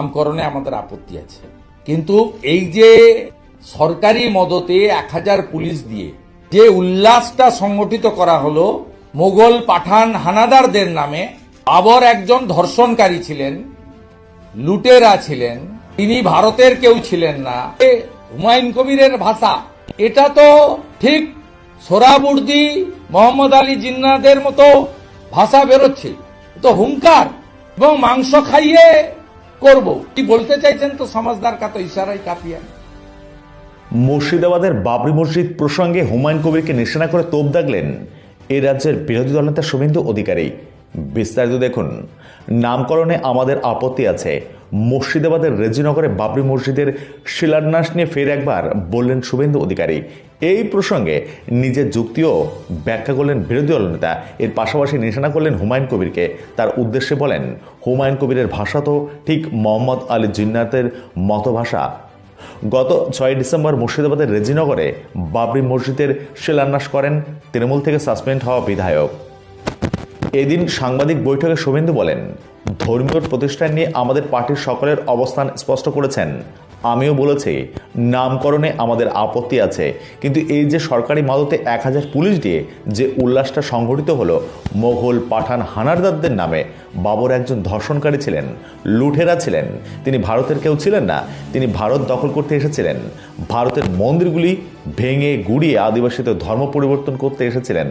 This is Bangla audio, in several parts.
নামকরণে আমাদের আপত্তি আছে। কিন্তু এই যে সরকারি মদতে এক হাজার পুলিশ দিয়ে যে উল্লাসটা সংগঠিত করা হলো, মোগল পাঠান হানাদারদের নামে আবর একজন ধর্ষণকারী ছিলেন, লুটেরা ছিলেন, তিনি ভারতের কেউ ছিলেন না হুমায়ুন কবিরের ভাষা। এটা তো ঠিক সোরাবুর্দি, মোহাম্মদ আলী জিন্নাদের মতো ভাষা বেরোচ্ছে। তো হুঙ্কার এবং মাংস খাইয়ে করব। কি বলতে চাইছেন তো সমাজদার কাতো ইশারাই কাপিয়া। মুর্শিদাবাদের বাবরি মসজিদ প্রসঙ্গে হুমায়ুন কবিরকে নিশানা করে তোপ দাগলেন এ রাজ্যের বিরোধী দলনেতা শুভেন্দু অধিকারী। বিস্তারিত দেখুন। নামকরণে আমাদের আপত্তি আছে। মুর্শিদাবাদের রেজিনগরে বাবরি মসজিদের শিলান্যাস নিয়ে ফের একবার বললেন শুভেন্দু অধিকারী। এই প্রসঙ্গে নিজের যুক্তিও ব্যাখ্যা করলেন বিরোধী দলনেতা। এর পাশাপাশি নিশানা করলেন হুমায়ুন কবিরকে। তার উদ্দেশ্যে বলেন, হুমায়ুন কবিরের ভাষা তো ঠিক মোহাম্মদ আলী জিন্নাতের মতো ভাষা গত ছয় ডিসেম্বর মুর্শিদাবাদের রেজিনগরে বাবরি মসজিদের শিলান্যাস করেন তৃণমূল থেকে সাসপেন্ড হওয়া বিধায়ক। এদিন সাংবাদিক বৈঠকে শুভেন্দু বলেন ধর্মীয় প্রতিষ্ঠান নিয়ে আমাদের পার্টির সকলের অবস্থান স্পষ্ট করেছেন। আমিও বলেছি, নামকরণে আমাদের আপত্তি আছে। কিন্তু এই যে সরকারি মাদতে এক হাজার পুলিশ দিয়ে যে উল্লাসটা সংঘটিত হলো, মোঘল পাঠান হানারদারদের নামে, বাবর একজন ধর্ষণকারী ছিলেন লুঠেরা ছিলেন, তিনি ভারতের কেউ ছিলেন না, তিনি ভারত দখল করতে এসেছিলেন, ভারতের মন্দিরগুলি ভেঙে গুড়িয়ে আদিবাসীদের ধর্ম পরিবর্তন করতে এসেছিলেন,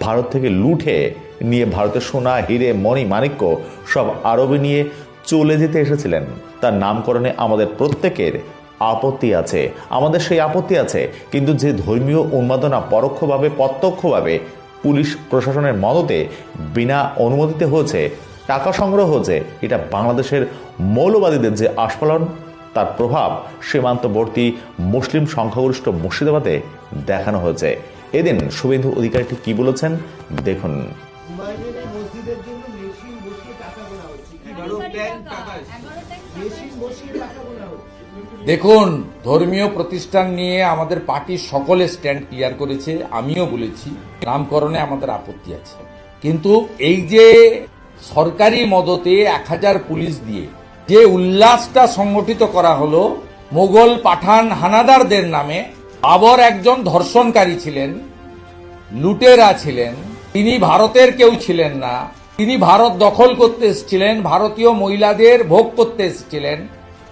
ভারত থেকে লুঠে নিয়ে ভারতের সোনা, হিরে, মণি, মাণিক্য সব আরবে নিয়ে চলে যেতে এসেছিলেন। তার নামকরণে আমাদের প্রত্যেকের আপত্তি আছে। আমাদের সেই আপত্তি আছে, কিন্তু যে ধর্মীয় উন্মাদনা পরোক্ষভাবে, প্রত্যক্ষভাবে পুলিশ প্রশাসনের মদতে বিনা অনুমতিতে হয়েছে, টাকা সংগ্রহ হয়েছে, এটা বাংলাদেশের মৌলবাদীদের যে আস্ফালন, তার প্রভাব সীমান্তবর্তী মুসলিম সংখ্যাগরিষ্ঠ মুর্শিদাবাদে দেখানো হয়েছে। এদিন শুভেন্দু অধিকারী ঠিক কি বলেছেন, দেখুন। মেশিন বসিয়ে টাকা গোনা হচ্ছে। কি বড় প্ল্যান টাকা মেশিন বসিয়ে টাকা গোনা হচ্ছে। দেখুন ধর্মীয় প্রতিষ্ঠান নিয়ে আমাদের পার্টির সকলে স্ট্যান্ড ক্লিয়ার করেছে আমিও বলেছি নামকরণে আমাদের আপত্তি আছে। কিন্তু এই যে সরকারি মদতে এক হাজার পুলিশ দিয়ে যে উল্লাসটা সংগঠিত করা হলো মোগল পাঠান হানাদারদের নামে আবার একজন ধর্ষণকারী ছিলেন লুটেরা ছিলেন তিনি ভারতের কেউ ছিলেন না তিনি ভারত দখল করতে এসেছিলেন, ভারতীয় মহিলাদের ভোগ করতে এসেছিলেন।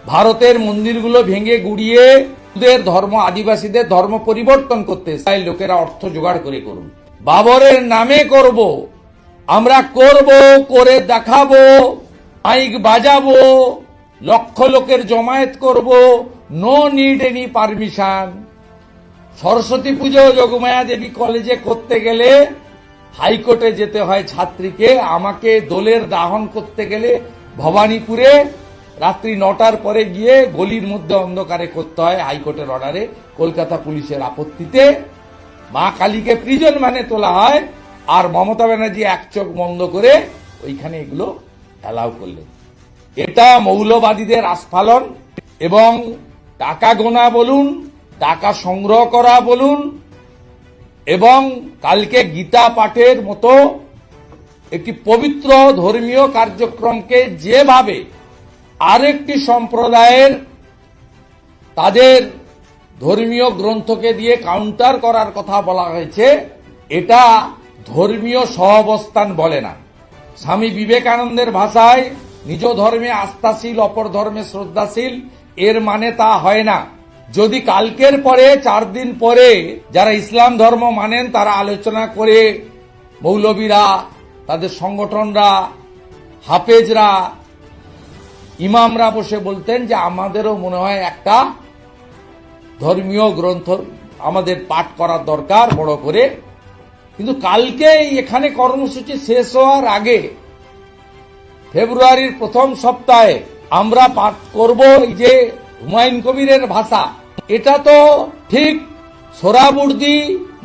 ভারতের মন্দিরগুলো ভেঙে গুড়িয়ে হিন্দুদের ধর্ম, আদিবাসীদের ধর্ম পরিবর্তন করতে। তাই লোকেরা অর্থ জোগাড় করে করুন। বাবরের নামে করব। আমরা করব, করে দেখাবো, মাইক বাজাবো, লক্ষ লোকের জমায়েত করব no need any permission Saraswati Pujo, Yogmaya Devi কলেজে করতে গেলে হাইকোর্টে যেতে হয় ছাত্রীকে। আমাকে দোলের দাহন করতে গেলে ভবানীপুরে রাত্রি নটার পরে গিয়ে গলির মধ্যে অন্ধকারে করতে হয় হাইকোর্টের অর্ডারে, কলকাতা পুলিশের আপত্তিতে। মা কালীকে প্রিজন মানে তোলা হয়, আর মমতা ব্যানার্জি এক চোখ বন্ধ করে ওইখানে এগুলো অ্যালাউ করলেন। এটা মৌলবাদীদের আস্ফালন এবং টাকা গোনা বলুন, টাকা সংগ্রহ করা বলুন এবং কালকে গীতা পাঠের মতো একটি পবিত্র ধর্মীয় কার্যক্রমকে যেভাবে আরেকটি সম্প্রদায়ের তাদের ধর্মীয় গ্রন্থকে দিয়ে কাউন্টার করার কথা বলা হয়েছে, এটা ধর্মীয় সহাবস্থান বলে না। স্বামী বিবেকানন্দের ভাষায় নিজ ধর্মে আস্থাশীল, অপর ধর্মে শ্রদ্ধাশীল, এর মানে তা হয় না। যদি কালকের পরে, চার দিন পরে যারা ইসলাম ধর্ম মানেন, তারা আলোচনা করে মৌলবীরা, তাদের সংগঠনরা, হাফেজরা, ইমামরা বসে বলতেন যে আমাদেরও মনে হয় একটা ধর্মীয় গ্রন্থ আমাদের পাঠ করার দরকার, বড় করে। কিন্তু কালকে এখানে কর্মসূচি শেষ হওয়ার আগে ফেব্রুয়ারির প্রথম সপ্তাহে আমরা পাঠ করব যে হুমায়ুন কবিরের ভাষা। এটা তো ঠিক সোরাবুর্দি,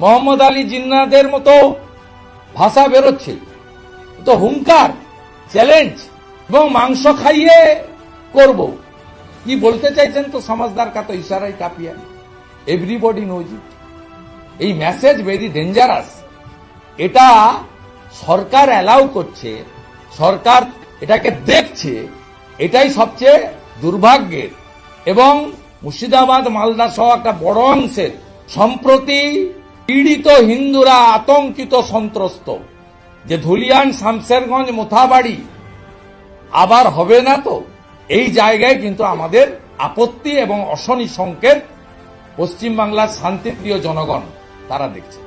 মোহাম্মদ আলী জিন্নাদের মতো ভাষা বেরোচ্ছে। তো হুঙ্কার, চ্যালেঞ্জ এবং মাংস খাইয়ে করব। কি বলতে চাইছেন তো সমাজদার কাতো ইশারাই কাপিয়া এভরিবডি নোজ ইট এই মেসেজ ভেরি ডেঞ্জারাস এটা সরকার অ্যালাউ করছে, সরকার এটাকে দেখছে, এটাই সবচেয়ে দুর্ভাগ্যের। এবং মুর্শিদাবাদ, মালদা সহ একটা বড় অংশের সম্প্রতি পীড়িত হিন্দুরা আতঙ্কিত, সন্ত্রস্ত। যে ধুলিয়ান, শামশেরগঞ্জ, মোথাবাড়ি আবার হবে না তো? এই জায়গায় কিন্তু আমাদের আপত্তি এবং অশনি সংকেত পশ্চিমবাংলার শান্তিপ্রিয় জনগণ, তারা দেখছে।